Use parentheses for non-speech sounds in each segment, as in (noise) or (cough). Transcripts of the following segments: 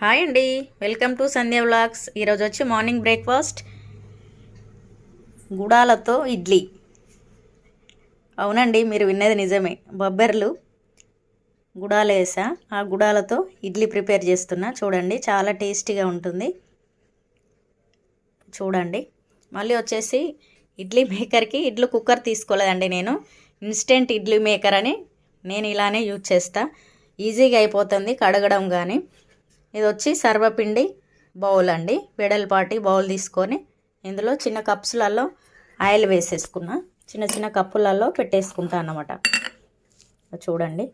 Hi అండి. Welcome to Sandhya vlogs. ఈరోజు వచ్చి మార్నింగ్ బ్రేక్ఫాస్ట్. గుడాలతో ఇడ్లీ. అవునండి మీరు విన్నది నిజమే. బొబ్బెర్లు గుడాలు వేసా. ఆ గుడాలతో ఇడ్లీ ప్రిపేర్ చేస్తున్నా. చూడండి చాలా టేస్టీగా ఉంటుంది. చూడండి. మళ్ళీ వచ్చేసి ఇడ్లీ మేకర్కి ఇడ్లీ కుక్కర్ తీసుకోలేదండి నేను. ఇన్స్టెంట్ ఇడ్లీ మేకర్ అని నేను ఇలానే యూజ్ చేస్తా. ఈజీగా అయిపోతుంది కడగడం కానీ ఇది వచ్చి సర్వపిండి బౌల్ అండి. వెడల్పాటి బౌల్ తీసుకొని ఇందులో చిన్న కప్స్లలో ఆయిల్ వేసేసుకున్నా. చిన్న చిన్న కప్పులలో పెట్టేసుకుంటా అన్నమాట. చూడండి.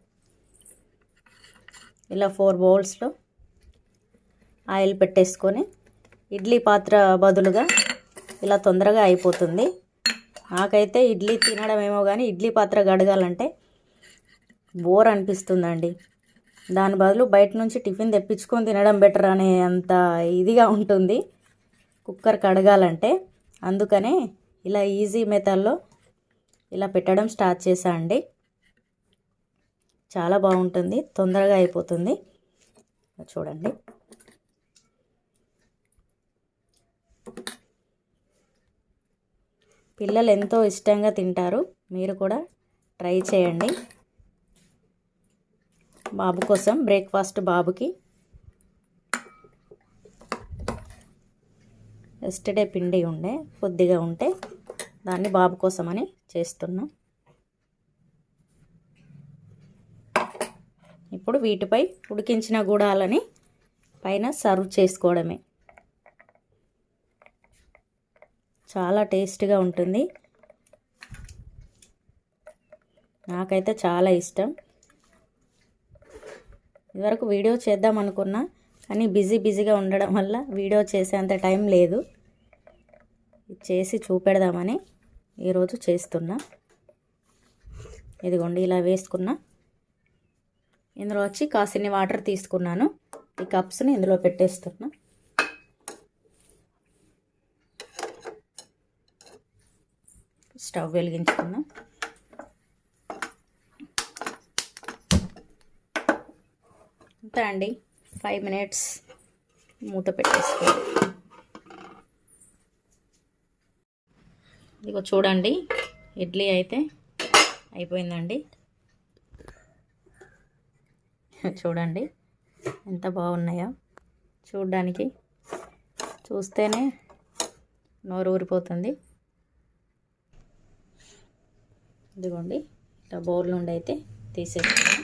ఇలా ఫోర్ బౌల్స్లో ఆయిల్ పెట్టేసుకొని ఇడ్లీ పాత్ర బదులుగా ఇలా తొందరగా అయిపోతుంది. నాకైతే ఇడ్లీ తినడం ఏమో కానీ ఇడ్లీ పాత్ర గడగాలంటే బోర్ అనిపిస్తుందండి. దాని బదులు బయట నుంచి టిఫిన్ తెప్పించుకొని తినడం బెటర్ అనే అంత ఇదిగా ఉంటుంది. కుక్కర్ కడగాలంటే అందుకనే ఇలా ఈజీ మెథడ్లో ఇలా పెట్టడం స్టార్ట్ చేసా అండి. చాలా బాగుంటుంది తొందరగా అయిపోతుంది. చూడండి. పిల్లలు ఎంతో ఇష్టంగా తింటారు. మీరు కూడా ట్రై చేయండి. బాబు కోసం బ్రేక్ఫాస్ట్ బాబుకి. ఎస్టర్డే పిండి ఉండే కొద్దిగా ఉంటే దాన్ని బాబు కోసమని చేస్తున్నాం. ఇప్పుడు వీటిపై ఉడికించిన గుడాలని పైన సర్వ్ చేసుకోవడమే. చాలా టేస్ట్గా ఉంటుంది. నాకైతే చాలా ఇష్టం. ఇదివరకు వీడియో చేద్దాం అనుకున్నా కానీ బిజీ బిజీగా ఉండడం వల్ల వీడియో చేసేంత టైం లేదు. చేసి చూపెడదామని ఈరోజు చేస్తున్నా. ఇదిగోండి ఇలా వేసుకున్నా. ఇందులో వచ్చి కాసిన్ని వాటర్ తీసుకున్నాను. ఈ కప్స్ని ఇందులో పెట్టేస్తున్నా. స్టవ్ వెలిగించుకున్నా. అంతే అండి. ఫైవ్ మినిట్స్ మూత పెట్టేసుకోండి ఇదిగో చూడండి ఇడ్లీ అయితే అయిపోయిందండి. చూడండి ఎంత బాగున్నాయో. చూడడానికి చూస్తేనే నోరు ఊరిపోతుంది. ఇదిగోండి ఇట్లా బౌల్ నుండి అయితే తీసేసుకున్నాం.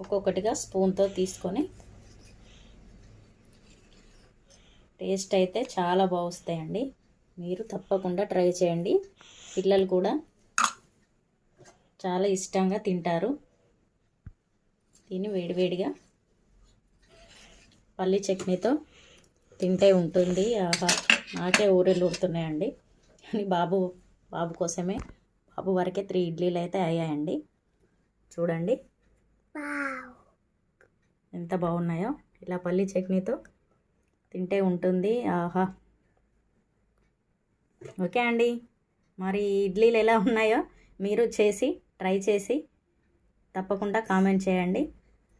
ఒక్కొక్కటిగా స్పూన్తో తీసుకొని టేస్ట్ అయితే చాలా బాగుస్తాయండి. మీరు తప్పకుండా ట్రై చేయండి. పిల్లలు కూడా చాలా ఇష్టంగా తింటారు. తిని వేడివేడిగా పల్లి చట్నీతో తింటే ఉంటుంది. ఆహా నాకే ఊరెళ్ళు ఉడుతున్నాయండి అని బాబు బాబు కోసమే బాబు వరకే త్రీ ఇడ్లీలు అయితే అయ్యాయండి. చూడండి. ఎంత బాగున్నాయో. ఇలా పల్లి చట్నీతో తింటే ఉంటుంది. ఆహా. ఓకే అండి. మరి ఇడ్లీలు ఎలా ఉన్నాయో మీరు చేసి ట్రై చేసి తప్పకుండా కామెంట్ చేయండి.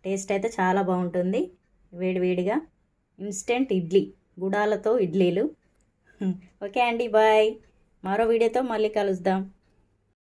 టేస్ట్ అయితే చాలా బాగుంటుంది. వేడివేడిగా ఇన్స్టెంట్ ఇడ్లీ గుడాలతో ఇడ్లీలు. (laughs) ఓకే అండి బాయ్. మరో వీడియోతో మళ్ళీ కలుద్దాం.